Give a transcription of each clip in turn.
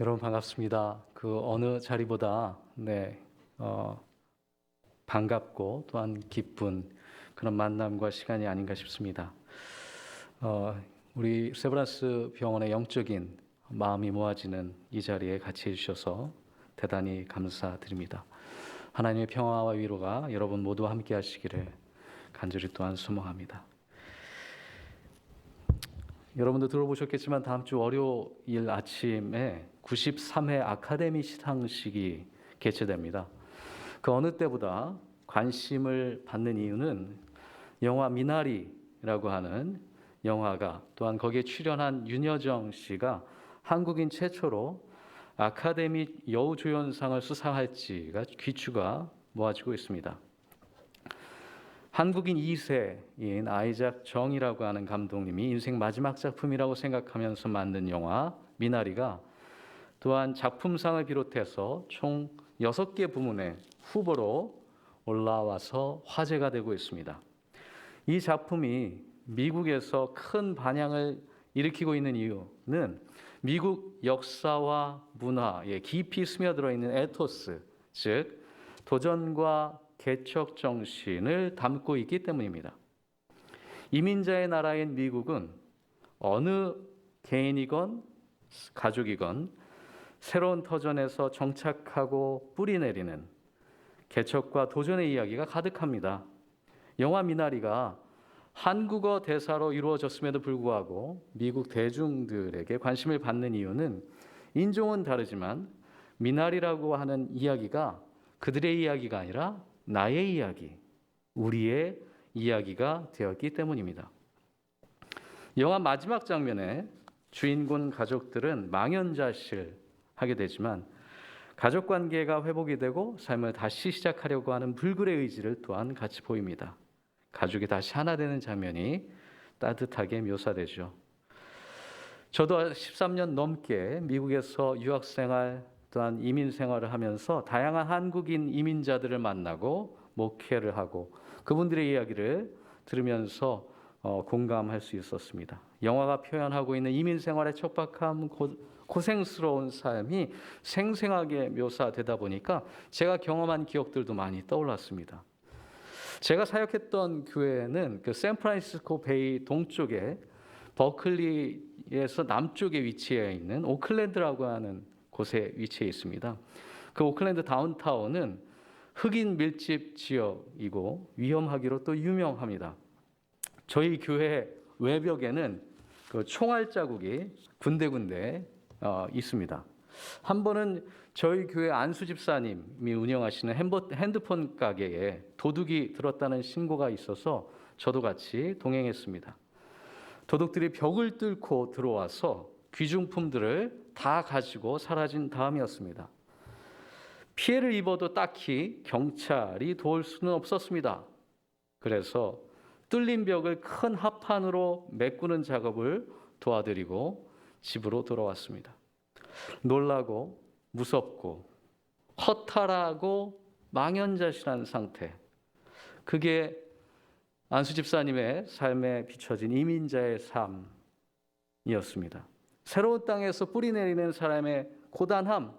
여러분 반갑습니다. 그 어느 자리보다 네 어, 반갑고 또한 기쁜 그런 만남과 시간이 아닌가 싶습니다. 어, 우리 세브란스 병원의 영적인 마음이 모아지는 이 자리에 같이 해주셔서 대단히 감사드립니다. 하나님의 평화와 위로가 여러분 모두와 함께 하시기를 간절히 또한 소망합니다. 여러분도 들어보셨겠지만 다음 주 월요일 아침에 93회 아카데미 시상식이 개최됩니다. 그 어느 때보다 관심을 받는 이유는 영화 미나리라고 하는 영화가 또한 거기에 출연한 윤여정 씨가 한국인 최초로 아카데미 여우조연상을 수상할지가 귀추가 모아지고 있습니다. 한국인 2세인 아이작 정이라고 하는 감독님이 인생 마지막 작품이라고 생각하면서 만든 영화 미나리가 또한 작품상을 비롯해서 총 6개 부문의 후보로 올라와서 화제가 되고 있습니다. 이 작품이 미국에서 큰 반향을 일으키고 있는 이유는 미국 역사와 문화에 깊이 스며들어 있는 에토스, 즉 도전과 개척 정신을 담고 있기 때문입니다. 이민자의 나라인 미국은 어느 개인이건 가족이건 새로운 터전에서 정착하고 뿌리 내리는 개척과 도전의 이야기가 가득합니다. 영화 미나리가 한국어 대사로 이루어졌음에도 불구하고 미국 대중들에게 관심을 받는 이유는 인종은 다르지만 미나리라고 하는 이야기가 그들의 이야기가 아니라 나의 이야기, 우리의 이야기가 되었기 때문입니다. 영화 마지막 장면에 주인공 가족들은 망연자실 하게 되지만 가족 관계가 회복이 되고 삶을 다시 시작하려고 하는 불굴의 의지를 또한 같이 보입니다. 가족이 다시 하나 되는 장면이 따뜻하게 묘사되죠. 저도 13년 넘게 미국에서 유학 생활 또한 이민 생활을 하면서 다양한 한국인 이민자들을 만나고 목회를 하고 그분들의 이야기를 들으면서 어, 공감할 수 있었습니다. 영화가 표현하고 있는 이민 생활의 척박함, 고, 고생스러운 삶이 생생하게 묘사되다 보니까 제가 경험한 기억들도 많이 떠올랐습니다. 제가 사역했던 교회는 그 샌프란시스코 베이 동쪽에 버클리에서 남쪽에 위치해 있는 오클랜드라고 하는 곳에 위치해 있습니다. 그 오클랜드 다운타운은 흑인 밀집 지역이고 위험하기로 또 유명합니다. 저희 교회 외벽에는 그 총알 자국이 군데군데 어, 있습니다. 한 번은 저희 교회 안수 집사님이 운영하시는 핸드폰 가게에 도둑이 들었다는 신고가 있어서 저도 같이 동행했습니다. 도둑들이 벽을 뚫고 들어와서 귀중품들을 다 가지고 사라진 다음이었습니다. 피해를 입어도 딱히 경찰이 도울 수는 없었습니다. 그래서 뚫린 벽을 큰 합판으로 메꾸는 작업을 도와드리고 집으로 돌아왔습니다. 놀라고 무섭고 허탈하고 망연자실한 상태. 그게 안수 집사님의 삶에 비춰진 이민자의 삶이었습니다. 새로운 땅에서 뿌리 내리는 사람의 고단함,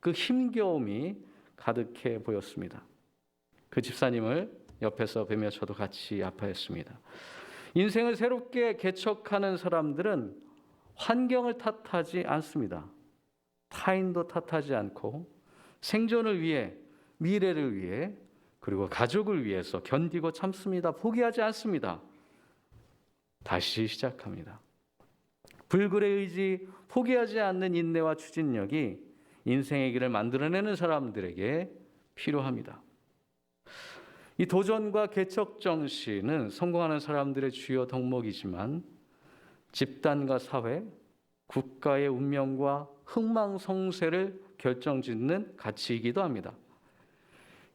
그 힘겨움이 가득해 보였습니다. 그 집사님을 옆에서 뵈며 저도 같이 아파했습니다. 인생을 새롭게 개척하는 사람들은 환경을 탓하지 않습니다. 타인도 탓하지 않고 생존을 위해 미래를 위해 그리고 가족을 위해서 견디고 참습니다. 포기하지 않습니다. 다시 시작합니다. 불굴의 의지, 포기하지 않는 인내와 추진력이 인생의 길을 만들어내는 사람들에게 필요합니다. 이 도전과 개척 정신은 성공하는 사람들의 주요 덕목이지만 집단과 사회, 국가의 운명과 흥망성쇠를 결정짓는 가치이기도 합니다.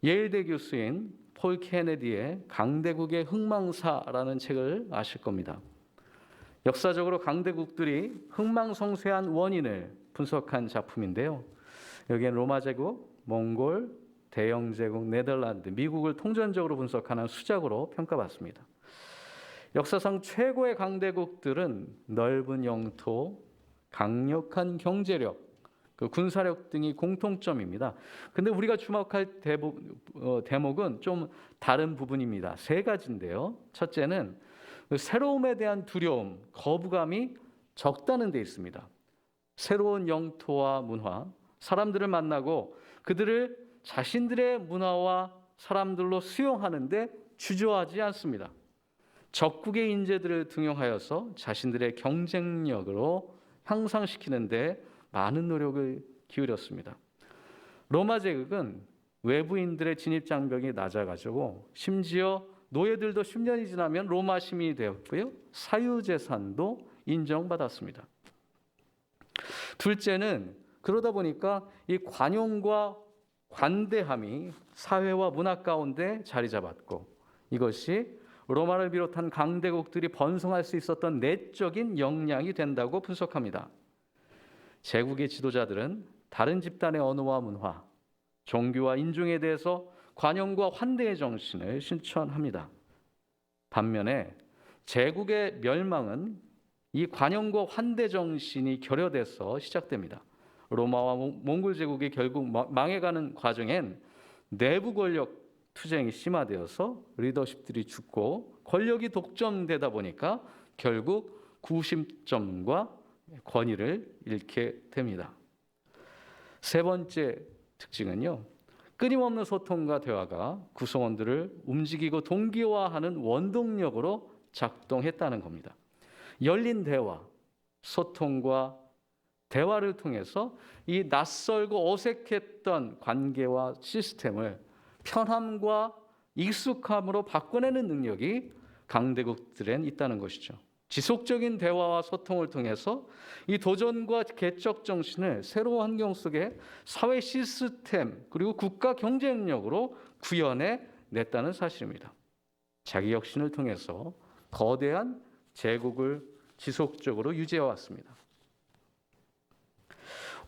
예일대 교수인 폴 케네디의 강대국의 흥망사라는 책을 아실 겁니다. 역사적으로 강대국들이 흥망성쇠한 원인을 분석한 작품인데요. 여기엔 로마 제국, 몽골, 대영 제국, 네덜란드, 미국을 통전적으로 분석하는 수작으로 평가받습니다. 역사상 최고의 강대국들은 넓은 영토, 강력한 경제력, 그 군사력 등이 공통점입니다. 근데 우리가 주목할 대목, 어, 대목은 좀 다른 부분입니다. 세 가지인데요. 첫째는 그 새로움에 대한 두려움, 거부감이 적다는 데 있습니다. 새로운 영토와 문화, 사람들을 만나고 그들을 자신들의 문화와 사람들로 수용하는데 주저하지 않습니다. 적국의 인재들을 등용하여서 자신들의 경쟁력으로 향상시키는데 많은 노력을 기울였습니다. 로마 제국은 외부인들의 진입 장벽이 낮아가지고 심지어 노예들도 10년이 지나면 로마 시민이 되었고요. 사유재산도 인정받았습니다. 둘째는 그러다 보니까 이 관용과 관대함이 사회와 문화 가운데 자리 잡았고 이것이 로마를 비롯한 강대국들이 번성할 수 있었던 내적인 역량이 된다고 분석합니다. 제국의 지도자들은 다른 집단의 언어와 문화, 종교와 인종에 대해서 관용과 환대의 정신을 실천합니다. 반면에 제국의 멸망은 이 관용과 환대 정신이 결여돼서 시작됩니다. 로마와 몽골 제국이 결국 망해가는 과정엔 내부 권력 투쟁이 심화되어서 리더십들이 죽고 권력이 독점되다 보니까 결국 구심점과 권위를 잃게 됩니다. 세 번째 특징은요. 끊임없는 소통과 대화가 구성원들을 움직이고 동기화하는 원동력으로 작동했다는 겁니다. 열린 대화, 소통과 대화를 통해서 이 낯설고 어색했던 관계와 시스템을 편함과 익숙함으로 바꿔내는 능력이 강대국들엔 있다는 것이죠. 지속적인 대화와 소통을 통해서 이 도전과 개척 정신을 새로운 환경 속에 사회 시스템 그리고 국가 경쟁력으로 구현해 냈다는 사실입니다. 자기 혁신을 통해서 거대한 제국을 지속적으로 유지해 왔습니다.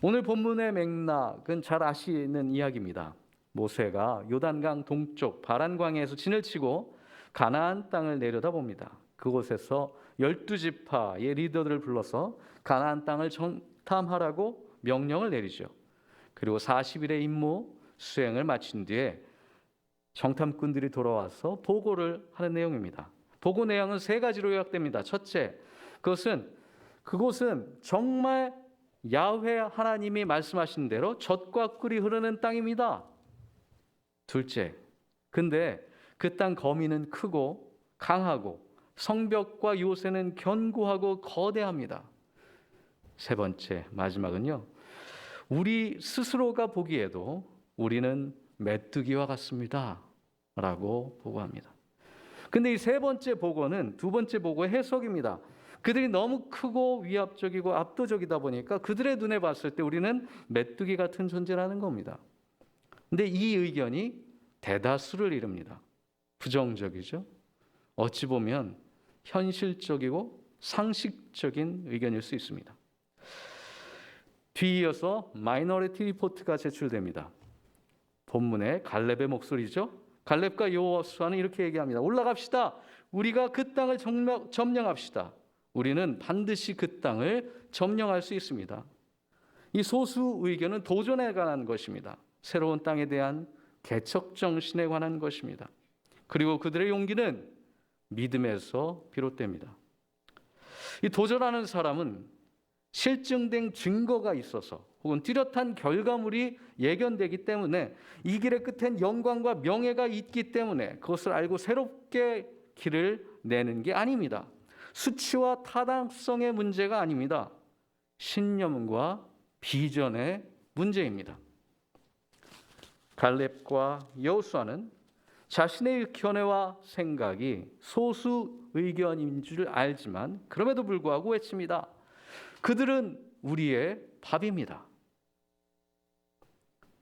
오늘 본문의 맥락은 잘 아시는 이야기입니다. 모세가 요단강 동쪽 바란광에서 진을 치고 가나안 땅을 내려다봅니다. 그곳에서 열두 지파의 리더들을 불러서 가나안 땅을 정탐하라고 명령을 내리죠. 그리고 40일의 임무 수행을 마친 뒤에 정탐꾼들이 돌아와서 보고를 하는 내용입니다. 보고 내용은 세 가지로 요약됩니다. 첫째, 그것은 그곳은 정말 야훼 하나님이 말씀하신 대로 젖과 꿀이 흐르는 땅입니다. 둘째, 근데 그 땅 거미는 크고 강하고 성벽과 요새는 견고하고 거대합니다. 세 번째, 마지막은요. 우리 스스로가 보기에도 우리는 메뚜기와 같습니다. 라고 보고합니다. 근데 이 세 번째 보고는 두 번째 보고의 해석입니다. 그들이 너무 크고 위압적이고 압도적이다 보니까 그들의 눈에 봤을 때 우리는 메뚜기 같은 존재라는 겁니다. 근데 이 의견이 대다수를 이룹니다. 부정적이죠. 어찌 보면 현실적이고 상식적인 의견일 수 있습니다. 뒤이어서 마이너리티 리포트가 제출됩니다. 본문의 갈렙의 목소리죠. 갈렙과 여호수아는 이렇게 얘기합니다. 올라갑시다. 우리가 그 땅을 점령, 점령합시다. 우리는 반드시 그 땅을 점령할 수 있습니다. 이 소수 의견은 도전에 관한 것입니다. 새로운 땅에 대한 개척 정신에 관한 것입니다. 그리고 그들의 용기는 믿음에서 비롯됩니다. 이 도전하는 사람은 실증된 증거가 있어서 혹은 뚜렷한 결과물이 예견되기 때문에 이 길의 끝엔 영광과 명예가 있기 때문에 그것을 알고 새롭게 길을 내는 게 아닙니다. 수치와 타당성의 문제가 아닙니다. 신념과 비전의 문제입니다. 갈렙과 여호수아는 자신의 견해와 생각이 소수 의견인 줄 알지만 그럼에도 불구하고 외칩니다. 그들은 우리의 밥입니다.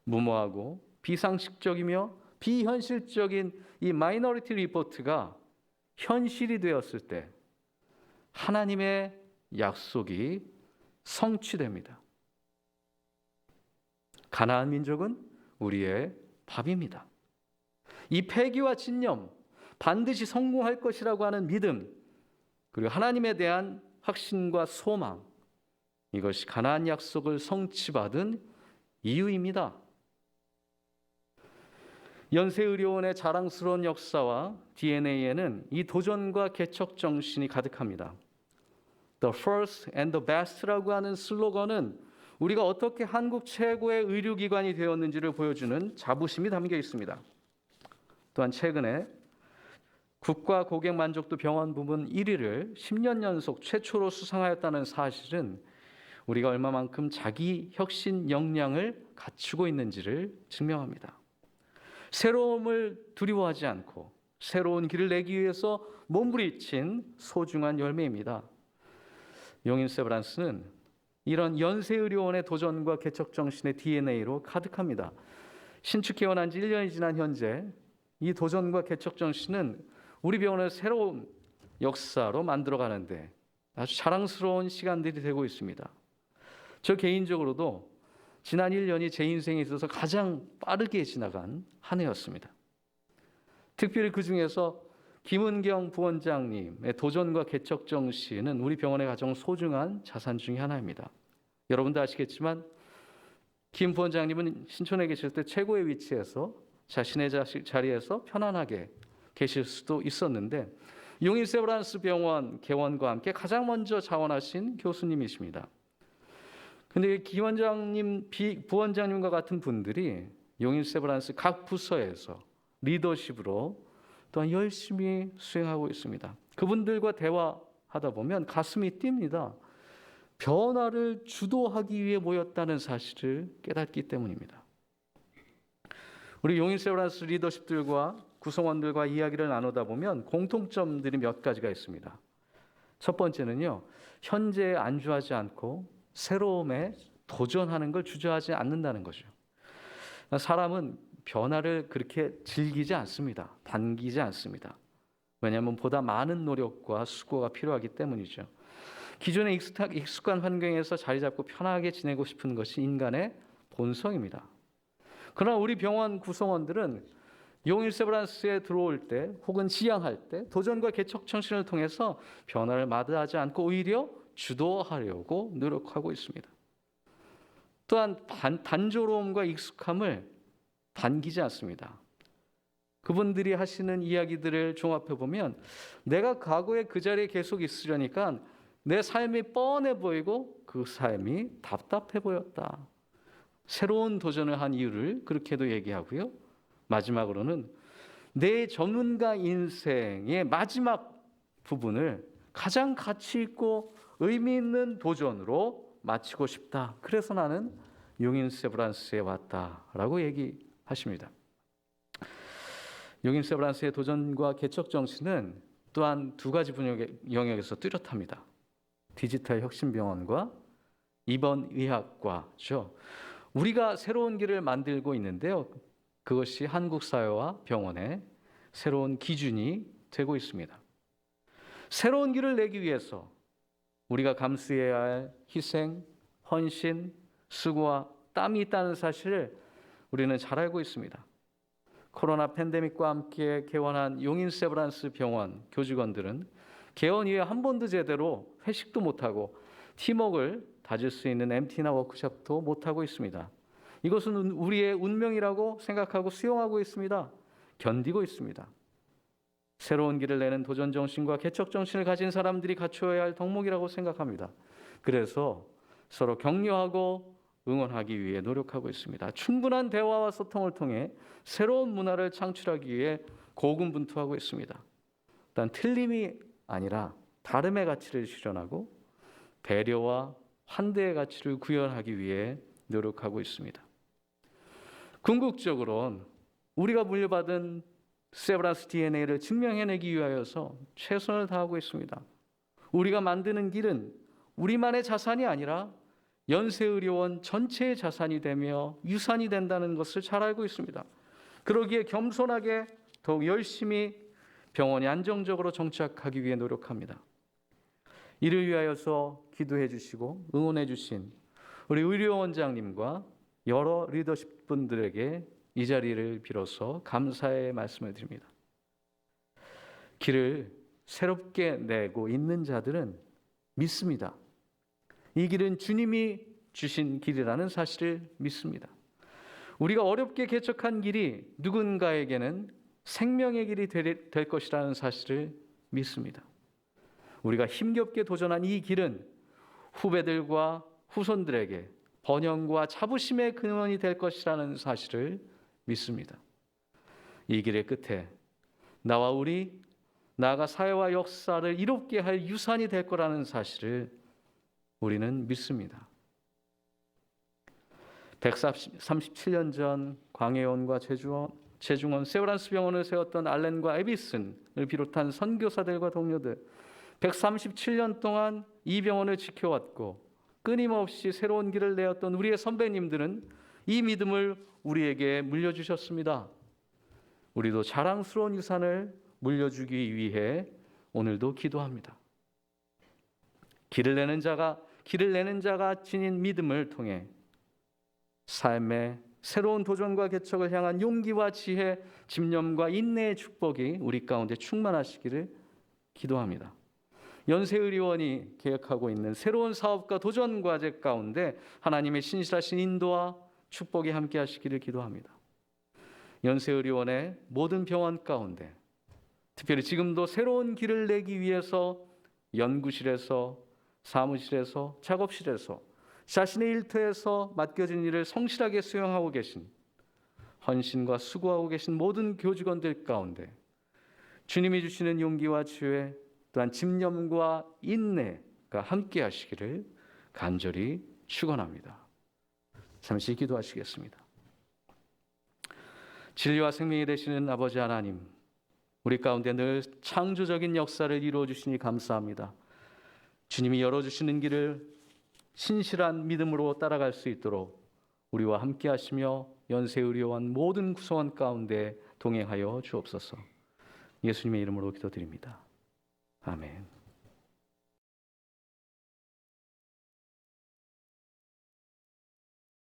무모하고 비상식적이며 비현실적인 이 마이너리티 리포트가 현실이 되었을 때 하나님의 약속이 성취됩니다. 가나안 민족은 우리의 밥입니다. 이 폐기와 진념, 반드시 성공할 것이라고 하는 믿음, 그리고 하나님에 대한 확신과 소망, 이것이 가나안 약속을 성취받은 이유입니다. 연세의료원의 자랑스러운 역사와 DNA에는 이 도전과 개척 정신이 가득합니다. The first and the best라고 하는 슬로건은 우리가 어떻게 한국 최고의 의료기관이 되었는지를 보여주는 자부심이 담겨 있습니다. 또한 최근에 국가 고객 만족도 병원 부문 1위를 10년 연속 최초로 수상하였다는 사실은 우리가 얼마만큼 자기 혁신 역량을 갖추고 있는지를 증명합니다. 새로움을 두려워하지 않고 새로운 길을 내기 위해서 몸부리친 소중한 열매입니다. 용인 세브란스는 이런 연세의료원의 도전과 개척 정신의 DNA로 가득합니다. 신축 개원한 지 1년이 지난 현재 이 도전과 개척 정신은 우리 병원을 새로운 역사로 만들어 가는데 아주 자랑스러운 시간들이 되고 있습니다. 저 개인적으로도 지난 1년이 제 인생에 있어서 가장 빠르게 지나간 한 해였습니다. 특별히 그 중에서 김은경 부원장님의 도전과 개척 정신은 우리 병원의 가장 소중한 자산 중의 하나입니다. 여러분도 아시겠지만 김 부원장님은 신촌에 계실 때 최고의 위치에서 자신의 자리에서 편안하게 계실 수도 있었는데 용인 세브란스 병원 개원과 함께 가장 먼저 자원하신 교수님이십니다. 근데 김 원장님, 부원장님과 같은 분들이 용인 세브란스 각 부서에서 리더십으로 또한 열심히 수행하고 있습니다. 그분들과 대화하다 보면 가슴이 뜁니다. 변화를 주도하기 위해 모였다는 사실을 깨닫기 때문입니다. 우리 용인 세브란스 리더십들과 구성원들과 이야기를 나누다 보면 공통점들이 몇 가지가 있습니다. 첫 번째는요, 현재에 안주하지 않고 새로움에 도전하는 걸 주저하지 않는다는 거죠. 사람은 변화를 그렇게 즐기지 않습니다. 반기지 않습니다. 왜냐하면 보다 많은 노력과 수고가 필요하기 때문이죠. 기존의 익숙한 환경에서 자리 잡고 편하게 지내고 싶은 것이 인간의 본성입니다. 그러나 우리 병원 구성원들은 용일 세브란스에 들어올 때 혹은 지향할 때 도전과 개척 정신을 통해서 변화를 마다하지 않고 오히려 주도하려고 노력하고 있습니다. 또한 단, 단조로움과 익숙함을 반기지 않습니다. 그분들이 하시는 이야기들을 종합해 보면 내가 과거에 그 자리에 계속 있으려니까 내 삶이 뻔해 보이고 그 삶이 답답해 보였다. 새로운 도전을 한 이유를 그렇게도 얘기하고요. 마지막으로는 내 전문가 인생의 마지막 부분을 가장 가치 있고 의미 있는 도전으로 마치고 싶다. 그래서 나는 용인 세브란스에 왔다라고 얘기 하십니다. 용인 세브란스의 도전과 개척 정신은 또한 두 가지 영역에서 뚜렷합니다. 디지털 혁신병원과 입원 의학과죠. 우리가 새로운 길을 만들고 있는데요. 그것이 한국 사회와 병원의 새로운 기준이 되고 있습니다. 새로운 길을 내기 위해서 우리가 감수해야 할 희생, 헌신, 수고와 땀이 있다는 사실을 우리는 잘 알고 있습니다. 코로나 팬데믹과 함께 개원한 용인 세브란스 병원 교직원들은 개원 이후에 한 번도 제대로 회식도 못하고 팀워크를 다질 수 있는 MT나 워크숍도 못하고 있습니다. 이것은 우리의 운명이라고 생각하고 수용하고 있습니다. 견디고 있습니다. 새로운 길을 내는 도전 정신과 개척 정신을 가진 사람들이 갖추어야 할 덕목이라고 생각합니다. 그래서 서로 격려하고 응원하기 위해 노력하고 있습니다. 충분한 대화와 소통을 통해 새로운 문화를 창출하기 위해 고군분투하고 있습니다. 단 틀림이 아니라 다름의 가치를 실현하고 배려와 환대의 가치를 구현하기 위해 노력하고 있습니다. 궁극적으로는 우리가 물려받은 세브란스 DNA를 증명해내기 위하여서 최선을 다하고 있습니다. 우리가 만드는 길은 우리만의 자산이 아니라 연세의료원 전체의 자산이 되며 유산이 된다는 것을 잘 알고 있습니다. 그러기에 겸손하게 더욱 열심히 병원이 안정적으로 정착하기 위해 노력합니다. 이를 위하여서 기도해 주시고 응원해 주신 우리 의료원장님과 여러 리더십 분들에게 이 자리를 빌어서 감사의 말씀을 드립니다. 길을 새롭게 내고 있는 자들은 믿습니다. 이 길은 주님이 주신 길이라는 사실을 믿습니다. 우리가 어렵게 개척한 길이 누군가에게는 생명의 길이 될, 될 것이라는 사실을 믿습니다. 우리가 힘겹게 도전한 이 길은 후배들과 후손들에게 번영과 자부심의 근원이 될 것이라는 사실을 믿습니다. 이 길의 끝에 나와 우리 나아가 사회와 역사를 이롭게 할 유산이 될 거라는 사실을 우리는 믿습니다. 137년 전 광해원과 제주원, 제중원 세브란스 병원을 세웠던 알렌과 에비슨을 비롯한 선교사들과 동료들 137년 동안 이 병원을 지켜왔고 끊임없이 새로운 길을 내었던 우리의 선배님들은 이 믿음을 우리에게 물려주셨습니다. 우리도 자랑스러운 유산을 물려주기 위해 오늘도 기도합니다. 길을 내는 자가 길을 내는 자가 지닌 믿음을 통해 삶의 새로운 도전과 개척을 향한 용기와 지혜, 집념과 인내의 축복이 우리 가운데 충만하시기를 기도합니다. 연세의료원이 계획하고 있는 새로운 사업과 도전 과제 가운데 하나님의 신실하신 인도와 축복이 함께 하시기를 기도합니다. 연세의료원의 모든 병원 가운데 특별히 지금도 새로운 길을 내기 위해서 연구실에서 사무실에서 작업실에서 자신의 일터에서 맡겨진 일을 성실하게 수행하고 계신 헌신과 수고하고 계신 모든 교직원들 가운데 주님이 주시는 용기와 지혜 또한 집념과 인내가 함께 하시기를 간절히 축원합니다. 잠시 기도하시겠습니다. 진리와 생명이 되시는 아버지 하나님, 우리 가운데 늘 창조적인 역사를 이루어 주시니 감사합니다. 주님이 열어 주시는 길을 신실한 믿음으로 따라갈 수 있도록 우리와 함께 하시며 연세 의료원 모든 구성원 가운데 동행하여 주옵소서. 예수님의 이름으로 기도드립니다. 아멘.